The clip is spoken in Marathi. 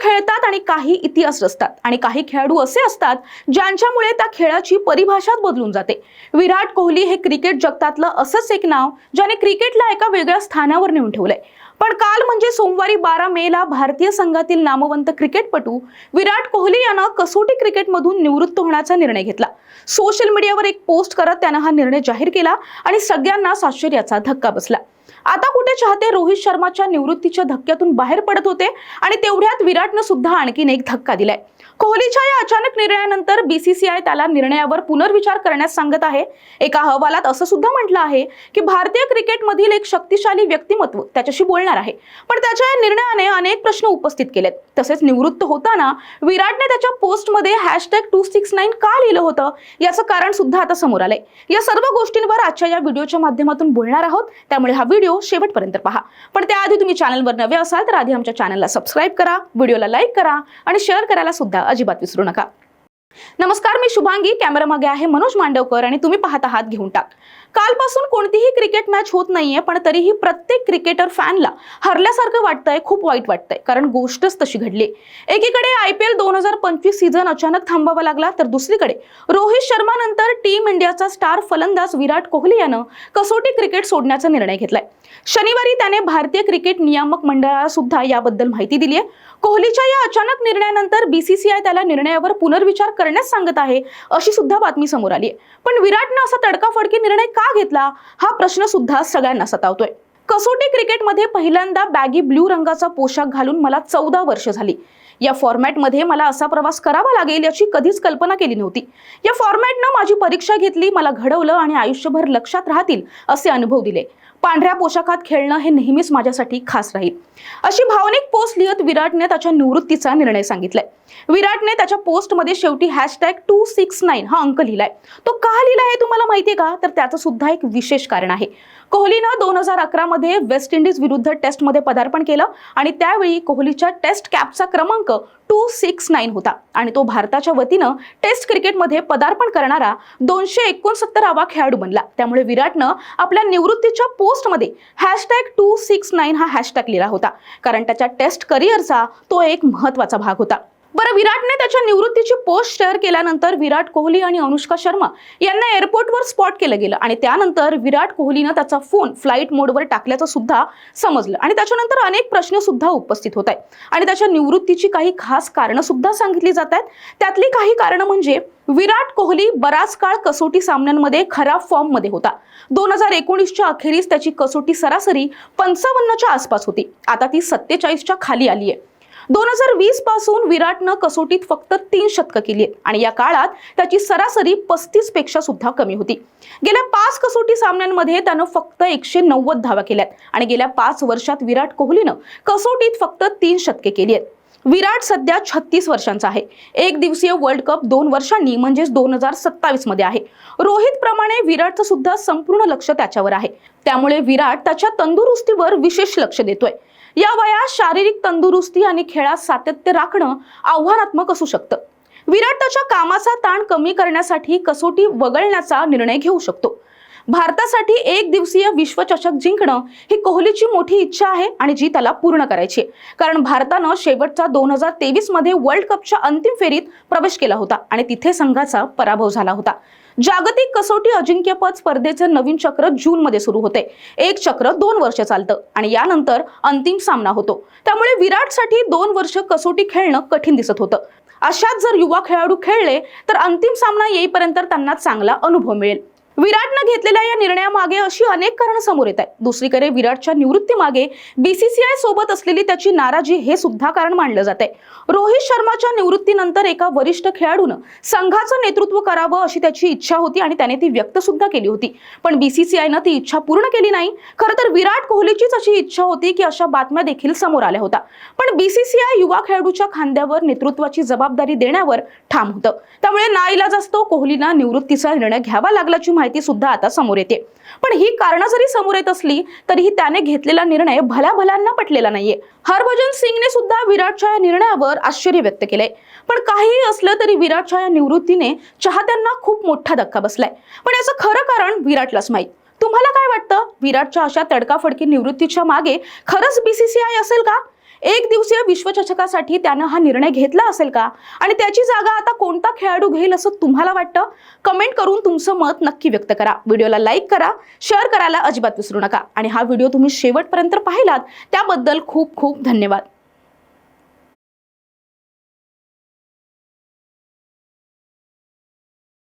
खेळतात आणि काही इतिहास रचतात. आणि काही खेळाडू असे असतात ज्यांच्यामुळे त्या खेळाची परिभाषाच बदलून जाते. विराट कोहली हे क्रिकेट जगतातलं असंच एक नाव ज्याने क्रिकेटला एका वेगळ्या स्थानावर नेऊन ठेवलंय. पण काल म्हणजे सोमवारी बारा मे ला भारतीय संघातील नामवंत क्रिकेटपटू विराट कोहली यानं कसोटी क्रिकेटमधून निवृत्त होण्याचा निर्णय घेतला. सोशल मीडियावर एक पोस्ट करत त्यानं हा निर्णय जाहीर केला आणि सगळ्यांनाच आश्चर्याचा धक्का बसला. आता कुठे चाहते रोहित शर्माच्या निवृत्तीच्या धक्क्यातून बाहेर पडत होते आणि तेवढ्यात विराटनं सुद्धा आणखीन एक धक्का दिलाय. कोहलीच्या या अचानक निर्णयानंतर बीसीसीआय त्याला निर्णयावर पुनर्विचार करण्यास सांगत आहे. एका अहवालात असं सुद्धा म्हटलं आहे की भारतीय क्रिकेटमधील एक शक्तिशाली व्यक्तिमत्व त्याच्याशी बोलणार आहे. पण त्याच्या या निर्णयाने अनेक प्रश्न उपस्थित केलेत. तसेच निवृत्त होताना विराटने त्याच्या पोस्टमध्ये हॅशटॅग टू सिक्स नाईन का लिहिलं होतं याचं कारण सुद्धा आता समोर आलंय. या सर्व गोष्टींवर आजच्या या व्हिडिओच्या माध्यमातून बोलणार आहोत. त्यामुळे हा व्हिडिओ शेवटपर्यंत पहा. पण त्याआधी तुम्ही चॅनलवर नवे असाल तर आधी आमच्या चॅनलला सबस्क्राईब करा व्हिडिओला लाईक करा आणि शेअर करायला सुद्धा अजिबात विसरू नका. नमस्कार मी शुभांगी. कॅमेरा मागे आहे मनोज मांडवकर आणि तुम्ही पाहत आहात घेऊन टाक. कालपासून कोणतीही क्रिकेट मॅच होत नाहीये पण तरीही प्रत्येक क्रिकेटर फॅनला हरल्यासारखं वाटतंय खूप वाईट वाटतंय. कारण गोष्टच तशी घडली. एकीकडे आय पी एल दोन हजार पंचवीस सीझन अचानक थांबावा लागला तर दुसरीकडे रोहित शर्मा नंतर टीम इंडियाचा स्टार फलंदाज विराट कोहली यानं कसोटी क्रिकेट सोडण्याचा निर्णय घेतलाय. शनिवारी त्याने भारतीय क्रिकेट नियामक मंडळाला सुद्धा याबद्दल माहिती दिली आहे. कोहलीच्या या अचानक निर्णयानंतर बीसीसीआय त्याला निर्णयावर पुनर्विचार करण्यास सांगत आहे अशी सुद्धा बातमी समोर आली आहे. पण विराटनं असा तडकाफडकी निर्णय का घेतला हा प्रश्न सुद्धा सगळ्यांना सतावतोय. कसोटी क्रिकेटमध्ये पहिल्यांदा बॅगी ब्ल्यू रंगाचा पोशाख घालून मला चौदा वर्ष झाली. या फॉर्मॅटमध्ये मला असा प्रवास करावा लागेल याची कधीच कल्पना केली नव्हती. या फॉर्मॅटनं माझी परीक्षा घेतली मला घडवलं आणि आयुष्यभर लक्षात राहतील असे अनुभव दिले. पांढऱ्या पोशाखात खेळणं हे नेहमीच माझ्यासाठी खास राहील. अशी भावनिक पोस्ट लिहित विराटने त्याच्या निवृत्तीचा निर्णय सांगितलाय. विराटने त्याच्या पोस्टमध्ये शेवटी हॅशटॅग टू सिक्स नाईन हा अंक लिहिलाय. तो का लिहिला हे तुम्हाला माहितीये का? तर त्याचं सुद्धा एक विशेष कारण आहे. कोहलीनं दोन हजार अकरा मध्ये वेस्ट इंडिज विरुद्ध टेस्टमध्ये पदार्पण केलं आणि त्यावेळी कोहलीच्या टेस्ट कॅपचा क्रमांक टू सिक्स नाईन होता आणि तो भारताच्या वतीनं टेस्ट क्रिकेटमध्ये पदार्पण करणारा दोनशे एकोणसत्तरावा खेळाडू बनला. त्यामुळे विराटनं आपल्या निवृत्तीच्या पोस्टमध्ये हॅशटॅग टू सिक्स नाईन हा हॅशटॅग लिहिला होता. कारण त्याच्या टेस्ट करिअरचा तो एक महत्त्वाचा भाग होता. बरं विराटने त्याच्या निवृत्तीची पोस्ट शेअर केल्यानंतर विराट कोहली आणि अनुष्का शर्मा यांना एअरपोर्टवर स्पॉट केलं गेलं. आणि त्यानंतर विराट कोहलीनं त्याचा फोन फ्लाईट मोडवर टाकल्याचं सुद्धा समजलं. आणि त्याच्यानंतर अनेक प्रश्न सुद्धा उपस्थित होत आहेत. आणि त्याच्या निवृत्तीची काही खास कारणं सुद्धा सांगितली जात आहेत. त्यातली काही कारणं म्हणजे विराट कोहली बराच काळ कसोटी सामन्यांमध्ये खराब फॉर्ममध्ये होता. दोन हजार एकोणीसच्या अखेरीस त्याची कसोटी सरासरी पंचावन्नच्या आसपास होती. आता ती सत्तेचाळीसच्या खाली आली आहे दोन हजार वीसपासून विराटनं कसोटीत फक्त तीन शतकं केली आहेत. आणि या काळात त्याची सरासरी पस्तीसपेक्षा सुद्धा कमी होती. गेल्या पाच कसोटी सामन्यांमध्ये त्यानं फक्त एकशे नव्वद धावा केल्यात आणि गेल्या पाच वर्षात विराट कोहलीनं कसोटीत फक्त तीन शतके केली आहेत. विराट सध्या छत्तीस वर्षांचा आहे. एक दिवसीय वर्ल्ड कप दोन वर्षांनी म्हणजेच दोन हजार सत्तावीसमध्ये आहे. रोहित प्रमाणे विराटचं सुद्धा संपूर्ण लक्ष त्याच्यावर आहे. त्यामुळे विराट त्याच्या तंदुरुस्तीवर विशेष लक्ष देतोय. या वयात शारीरिक तंदुरुस्ती आणि खेळात सातत्य राखणं आव्हानात्मक असू शकतं. विराट त्याच्या कामाचा ताण कमी करण्यासाठी कसोटी वगळण्याचा निर्णय घेऊ शकतो. भारतासाठी एक दिवसीय विश्वचषक जिंकणं ही कोहलीची मोठी इच्छा आहे आणि जी त्याला पूर्ण करायची आहे. कारण भारतानं शेवटचा दोन हजार तेवीसमध्ये वर्ल्ड कपच्या अंतिम फेरीत प्रवेश केला होता आणि तिथे संघाचा पराभव झाला होता. जागतिक कसोटी अजिंक्यपद स्पर्धेचं नवीन चक्र जून मध्ये सुरू होते. एक चक्र दोन वर्ष चालतं आणि यानंतर अंतिम सामना होतो. त्यामुळे विराटसाठी दोन वर्ष कसोटी खेळणं कठीण दिसत होतं. अशात जर युवा खेळाडू खेळले तर अंतिम सामना येईपर्यंत त्यांना चांगला अनुभव मिळेल. विराटनं घेतलेल्या या निर्णयामागे अशी अनेक कारणं समोर येत आहेत. दुसरीकडे विराटच्या निवृत्तीमागे बीसीसीआय सोबत असलेली त्याची नाराजी हे सुद्धा कारण मानलं जात आहे. रोहित शर्माच्या निवृत्तीनंतर एका वरिष्ठ खेळाडूनं संघाचं नेतृत्व करावं अशी त्याची इच्छा होती आणि त्याने ती व्यक्त सुद्धा केली होती. पण बीसीसीआयनं ती इच्छा पूर्ण केली नाही. खरं तर विराट कोहलीचीच अशी इच्छा होती की अशा बातम्या देखील समोर आल्या होत्या. पण बीसीसीआय युवा खेळाडूच्या खांद्यावर नेतृत्वाची जबाबदारी देण्यावर ठाम होतं. त्यामुळे नाईलाज असतो कोहलीला निवृत्तीचा निर्णय घ्यावा लागल्याची माहिती सुद्धा आता समोर येते. पण ही कारणं जरी समोर येत असली तरीही त्याने घेतलेला निर्णय भल्या भल्यांना पटलेला नाहीये. हरभजन सिंगने सुद्धा विराटच्या या निर्णयावर आश्चर्य व्यक्त केलंय. पण काहीही असलं तरी विराटच्या या निवृत्तीने चाहत्यांना खूप मोठा धक्का बसलाय. पण याचं खरं कारण विराटलाच माहीत. तुम्हाला काय वाटतं? विराटच्या अशा तडकाफडकी निवृत्तीच्या मागे खरंच बीसीसीआय असेल का? एक दिवसीय विश्वचषकासाठी त्यानं हा निर्णय घेतला असेल का? आणि त्याची जागा आता कोणता खेळाडू घेईल असं तुम्हाला वाटतं? कमेंट करून तुमचं मत नक्की व्यक्त करा. व्हिडिओला लाईक करा शेअर करायला अजिबात विसरू नका. आणि हा व्हिडिओ तुम्ही शेवटपर्यंत पाहिलात त्याबद्दल खूप खूप धन्यवाद.